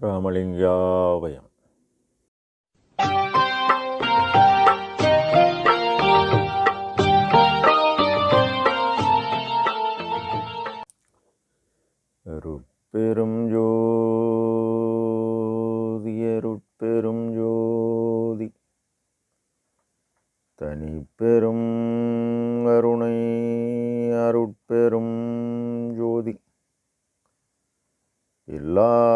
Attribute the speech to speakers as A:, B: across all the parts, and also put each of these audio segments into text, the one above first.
A: ராமலிங்காவயம். அருட்பெரும் ஜோதி அருட்பெரும் ஜோதி. தனிப்பெரும் அருணை அருட்பெரும் ஜோதி. எல்லா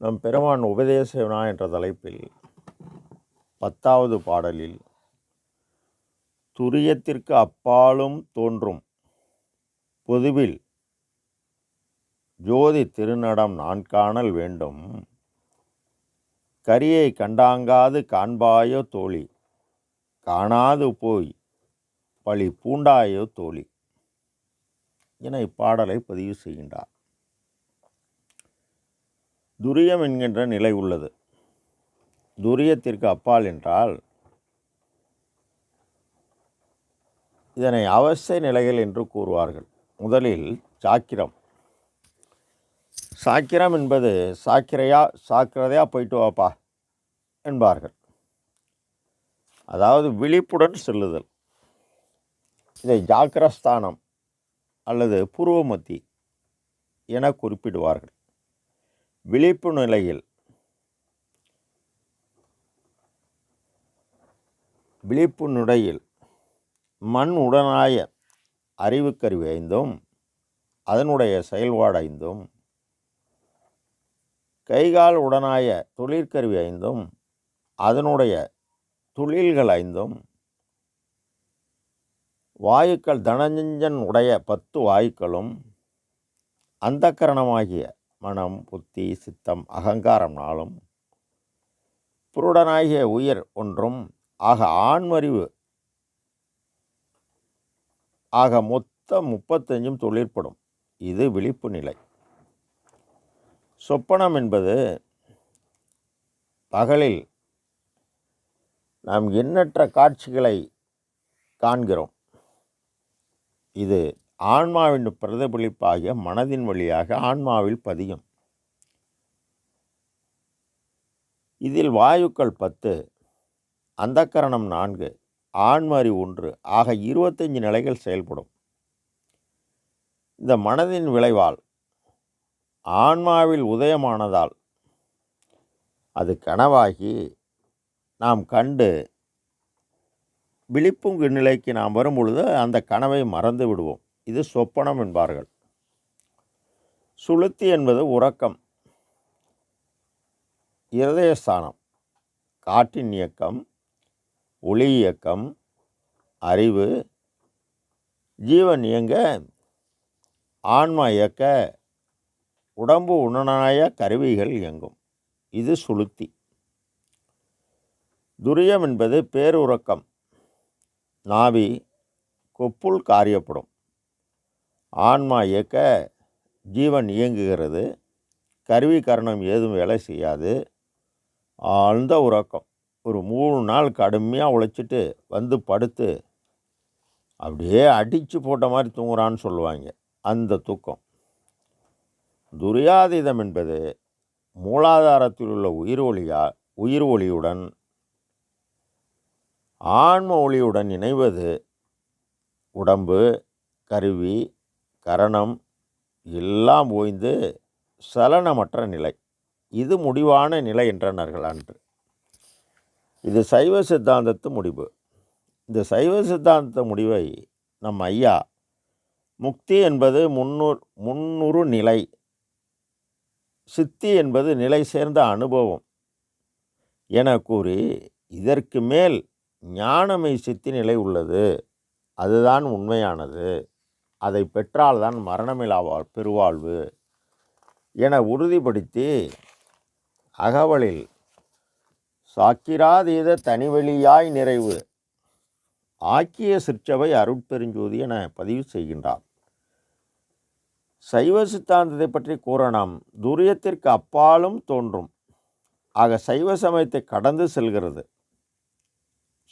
A: நம் பெருமான் உபதேச வினா என்ற தலைப்பில் பத்தாவது பாடலில் துரியத்திற்கு அப்பாலும் தோன்றும் பொதுவில் ஜோதி திருநடம் நான் காணல் வேண்டும். கரியை கண்டாங்காது காண்பாயோ தோழி காணாது போய் பழி பூண்டாயோ தோழி என இப்பாடலை பதிவு செய்கின்றார். துரியம் என்கின்ற நிலை உள்ளது. துரியத்திற்கு அப்பால் என்றால் இதனை அவசிய நிலைகள் என்று கூறுவார்கள். முதலில் சாக்கிரம். சாக்கிரம் என்பது சாக்கிரையா சாக்கிரதையா போயிட்டு வாப்பா என்பார்கள். அதாவது விழிப்புடன் செல்லுதல். இதை ஜாக்கிரஸ்தானம் அல்லது பூர்வமத்தி என குறிப்பிடுவார்கள். விழிப்பு நிலையில். விழிப்பு நுடையில். மண் உடனாய அறிவுக்கருவி ஐந்தும் அதனுடைய செயல்பாடு ஐந்தும் கைகால் உடனாய தொழிற்கருவி ஐந்தும் அதனுடைய தொழில்கள் ஐந்தும் வாயுக்கள் தனஞ்சன் உடைய பத்து வாயுக்களும் அந்தக்கரணமாகிய மனம் புத்தி சித்தம் அகங்காரம் நாளும் புருடனாகிய உயிர் ஒன்றும் ஆக ஆண்மறிவு ஆக மொத்தம் முப்பத்தஞ்சும் தொழிற்படும். இது விழிப்பு நிலை. சொப்பனம் என்பது பகலில் நாம் எண்ணற்ற காட்சிகளை காண்கிறோம். இது ஆன்மாவின் பிரதிபலிப்பாகிய மனதின் வழியாக ஆன்மாவில் பதியும். இதில் வாயுக்கள் பத்து அந்தக்கரணம் நான்கு ஆண்மறி ஒன்று ஆக இருபத்தஞ்சு நிலைகள் செயல்படும். இந்த மனதின் விளைவால் ஆன்மாவில் உதயமானதால் அது கனவாகி நாம் கண்டு விழிப்புங்கு நிலைக்கு நாம் வரும் பொழுது அந்த கனவை மறந்து விடுவோம். இது சொப்பனம் என்பார்கள். சுளுத்தி என்பது உறக்கம். இருதயஸ்தானம். காற்றின் இயக்கம் ஒளி இயக்கம் அறிவு ஜீவன் இயங்க ஆன்மா இயக்க உடம்பு உணனாய கருவிகள் இயங்கும். இது சுளுத்தி. துரியம் என்பது பேருறக்கம். நாவி கொப்புள் காரியப்படும். ஆன்மா இயக்க ஜீவன் இயங்குகிறது. கருவி கரணம் ஏதும் வேலை செய்யாது. ஆழ்ந்த உறக்கம். ஒரு மூணு நாள் கடுமையாக உழைச்சிட்டு வந்து படுத்து அப்படியே அடித்து போட்ட மாதிரி தூங்குறான்னு சொல்லுவாங்க. அந்த தூக்கம். துரியாதீதம் என்பது மூலாதாரத்தில் உள்ள உயிர் ஒளியா உயிர் ஒளியுடன் ஆன்ம ஒளியுடன் இணைவது உடம்பு கருவி கரணம் எல்லாம் ஓய்ந்து சலனமற்ற நிலை. இது முடிவான நிலை என்றனர்கள் அன்று. இது சைவ சித்தாந்தத்து முடிவு. இந்த சைவ சித்தாந்த முடிவை நம் ஐயா முக்தி என்பது முன்னூறு முன்னூறு நிலை. சித்தி என்பது நிலை சேர்ந்த அனுபவம் என கூறி இதற்கு மேல் ஞானமை சித்தி நிலை உள்ளது. அதுதான் உண்மையானது. அதை பெற்றால்தான் மரணமில்லா பெருவாழ்வு. என உறுதிப்படுத்தி அகவலில் சாக்கிராதீத தனிவெளியாய் நிறைவு. ஆக்கிய சிற்சபை அருட்பெருஞ்சோதி என பதிவு செய்கின்றார். சைவ சித்தாந்தத்தை பற்றி கூற நாம் துரியத்திற்கு அப்பாலும் தோன்றும். ஆக சைவ சமயத்தை கடந்து செல்கிறது.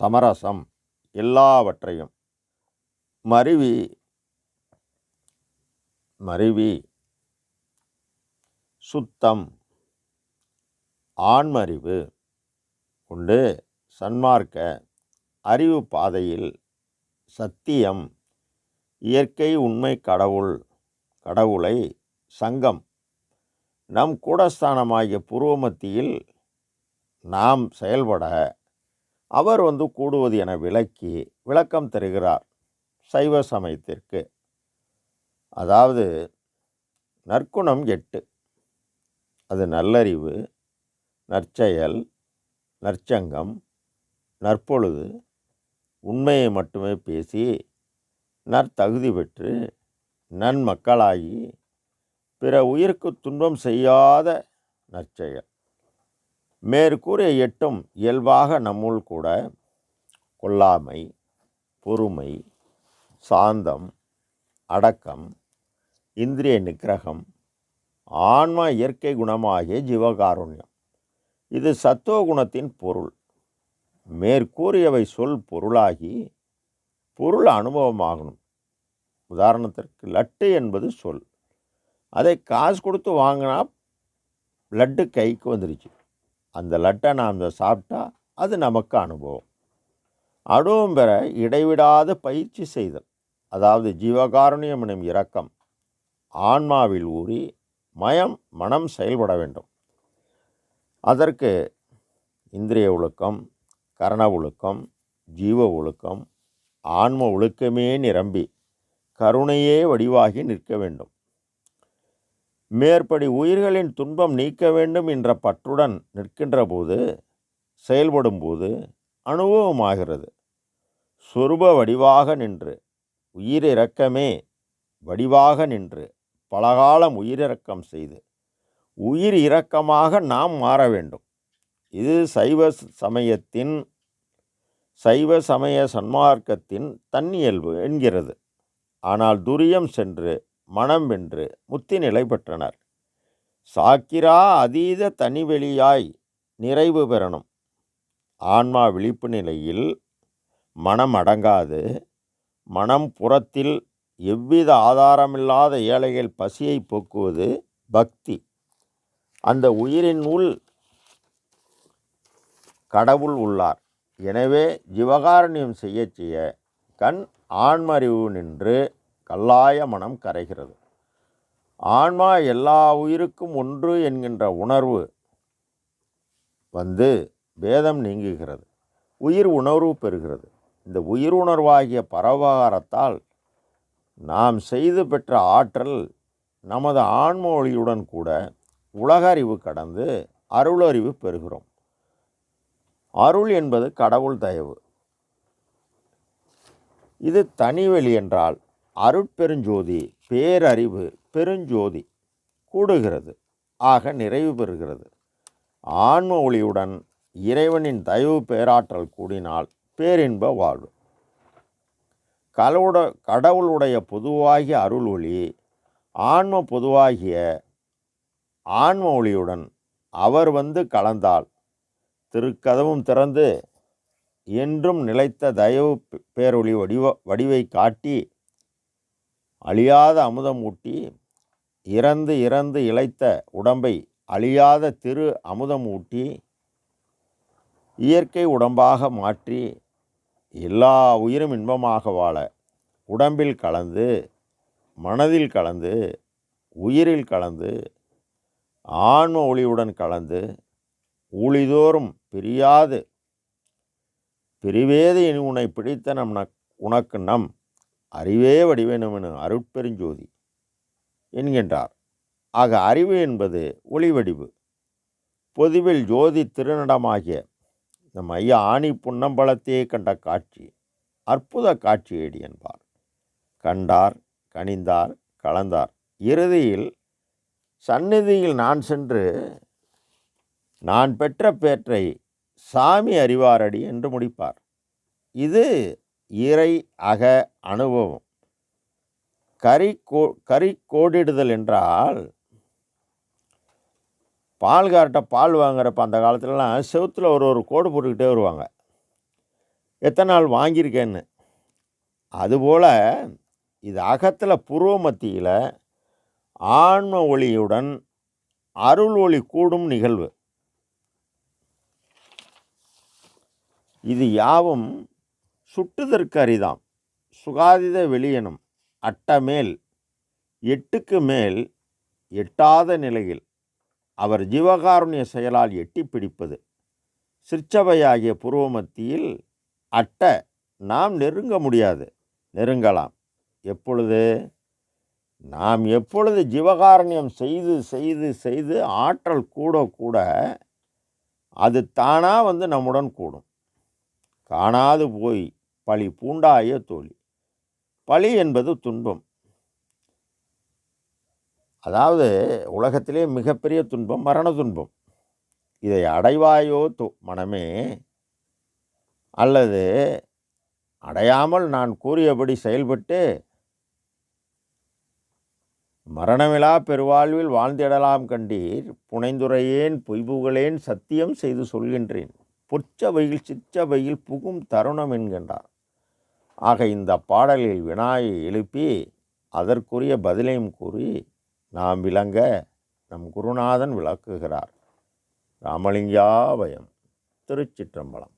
A: சமரசம் எல்லாவற்றையும். மருவி மருவி. சுத்தம். ஆண்மறிவு. கொண்டு சன்மார்க்க. அறிவு பாதையில். சத்தியம். இயற்கை உண்மை கடவுள். கடவுளை சங்கம். நம் கூடஸ்தானமாகிய பூர்வமத்தியில் நாம் செயல்பட. அவர் வந்து கூடுவது என விளக்கி விளக்கம் தருகிறார் சைவ சமயத்திற்கு. அதாவது நற்குணம் எட்டு. அது நல்லறிவு நற்செயல் நற்சங்கம் நற்பொழுது உண்மையை மட்டுமே பேசி நற்தகுதி பெற்று நன்மக்களாகி பிற உயிருக்கு துன்பம் செய்யாத நற்செயல். மேற்கூறிய எட்டும் இயல்பாக நம்முள் கூட கொல்லாமை பொறுமை சாந்தம் அடக்கம் இந்திரிய நிக்கிரகம் ஆன்மா இயற்கை குணமாகிய ஜீவகாருண்யம். இது சத்துவ குணத்தின் பொருள். மேற்கூறியவை சொல் பொருளாகி பொருள் அனுபவமாகணும். உதாரணத்திற்கு லட்டு என்பது சொல். அதை காசு கொடுத்து வாங்கினா லட்டு கைக்கு வந்துருச்சு. அந்த லட்டை நாம் சாப்பிட்டா அது நமக்கு அனுபவம். அனுபவம் பெற இடைவிடாத பயிற்சி செய்தல் அதாவது ஜீவகாருண்யம் எனும் இரக்கம் ஆன்மாவில் ஊறி மயம் மனம் செயல்பட வேண்டும். அதற்கு இந்திரிய ஒழுக்கம் கரண ஒழுக்கம் ஜீவ ஒழுக்கம் ஆன்ம ஒழுக்கமே நிரம்பி கருணையே வடிவாகி நிற்க வேண்டும். மேற்படி உயிர்களின் துன்பம் நீக்க வேண்டும் என்ற பற்றுடன் நிற்கின்ற போது செயல்படும் போது அனுபவமாகிறது. சொருப வடிவாக நின்று உயிரிறக்கமே வடிவாக நின்று பலகாலம் உயிரிறக்கம் செய்து உயிர் இரக்கமாக நாம் மாற வேண்டும். இது சைவ சமயத்தின் சைவ சமய சன்மார்க்கத்தின் தன்னியல்பு என்கிறது. ஆனால் துரியம் சென்று மனம் வென்று முத்தி நிலை பெற்றனர். சாக்கிரா அதீத தனிவெளியாய் நிறைவு பெறணும். ஆன்மா விழிப்பு நிலையில் மனம் அடங்காது மனம் புறத்தில் எவ்வித ஆதாரமில்லாத ஏழைகள் பசியை போக்குவது பக்தி. அந்த உயிரின் உள் கடவுள் உள்ளார். எனவே ஜீவகாரண்யம் செய்ய செய்ய கண் ஆன்மறிவு நின்று கல்லாய மனம் கரைகிறது. ஆன்மா எல்லா உயிருக்கும் ஒன்று என்கின்ற உணர்வு வந்து பேதம் நீங்குகிறது. உயிர் உணர்வு பெறுகிறது. இந்த உயிர் உணர்வாகிய பரவகாரத்தால் நாம் செய்து பெற்ற ஆற்றல் நமது ஆன்மொழியுடன் கூட உலக அறிவு கடந்து அருளறிவு பெறுகிறோம். அருள் என்பது கடவுள் தயவு. இது தனிவெளி என்றால் அருட்பெருஞ்சோதி பேரறிவு பெருஞ்சோதி கூடுகிறது ஆக நிறைவு பெறுகிறது. ஆன்ம ஒளியுடன் இறைவனின் தயவு பேராற்றல் கூடினால் பேரின்ப வாழ்வு. கடவுட கடவுளுடைய பொதுவாகிய அருள் ஒளி ஆன்ம பொதுவாகிய ஆன்ம ஒளியுடன் அவர் வந்து கலந்தால் திருக்கதவும் திறந்து என்றும் நிலைத்த தயவு பேரொளி வடிவ வடிவை காட்டி அழியாத அமுதம் ஊட்டி இறந்து இறந்து இழைத்த உடம்பை அழியாத திரு அமுதம் ஊட்டி இயற்கை உடம்பாக மாற்றி எல்லா உயிரும் இன்பமாக வாழ உடம்பில் கலந்து மனதில் கலந்து உயிரில் கலந்து ஆன்ம ஒளியுடன் கலந்து ஊழிதோறும் பிரியாது. பிரிவேது இனி உன்னை பிடித்த நம் உனக்கு நம் அறிவே வடிவேனுமெனு அருட்பெருஞ்சோதி என்கின்றார். ஆக அறிவு என்பது ஒளி வடிவு. பொதுவில் ஜோதி திருநடமாகிய நம் ஐயா ஆணி புன்னம்பலத்தையே கண்ட காட்சி அற்புத காட்சியேடி என்பார். கண்டார் கனிந்தார் கலந்தார். இறுதியில் சந்நிதியில் நான் சென்று நான் பெற்ற பேற்றை சாமி அறிவாரடி என்று முடிப்பார். இது இறை அக அனுபவம். கறி கோ கறி கோடிடுதல் என்றால் பால்கார்ட்ட பால் வாங்குறப்ப அந்த காலத்துலலாம் செவுத்தில் ஒரு ஒரு கோடு போட்டுக்கிட்டே வருவாங்க. எத்தனை நாள் வாங்கியிருக்கேன்னு. அதுபோல் இது அகத்தில் புருவ மத்தியில் ஆன்ம ஒளியுடன் அருள் ஒளி கூடும் நிகழ்வு. இது யாவும் சுட்டுதற்கு அரிதாம். சுகாதித வெளியனும் அட்டமேல் எட்டுக்கு மேல் எட்டாத நிலையில். அவர் ஜீவகாருண்ய செயலால் எட்டி பிடிப்பது. சிற்சபையாகிய புருவமத்தியில் அட்ட நாம் நெருங்க முடியாது. நெருங்கலாம். எப்பொழுது? நாம் எப்பொழுது ஜீவகாரண்யம் செய்து செய்து செய்து ஆற்றல் கூட கூட அது தானாக வந்து நம்முடன் கூடும். காணாது போய் பழி பூண்டாய தோழி. பழி என்பது துன்பம். அதாவது உலகத்திலே மிகப்பெரிய துன்பம் மரண துன்பம். இதை அடைவாயோ து மனமே அல்லது அடையாமல் நான் கூறியபடி செயல்பட்டு மரணமிலா பெருவாழ்வில் வாழ்ந்திடலாம் கண்டீர் புனைந்துரையேன் பொய்புகளேன் சத்தியம் செய்து சொல்கின்றேன். பொற்சபையில் சிற்றபையில் புகும் தருணம் என்கின்றார். ஆக இந்த பாடலில் வினாயை எழுப்பி அதற்குரிய பதிலையும் கூறி நாம் விளங்க நம் குருநாதன் விளக்குகிறார். ராமலிங்காபயம் திருச்சிற்றம்பலம்.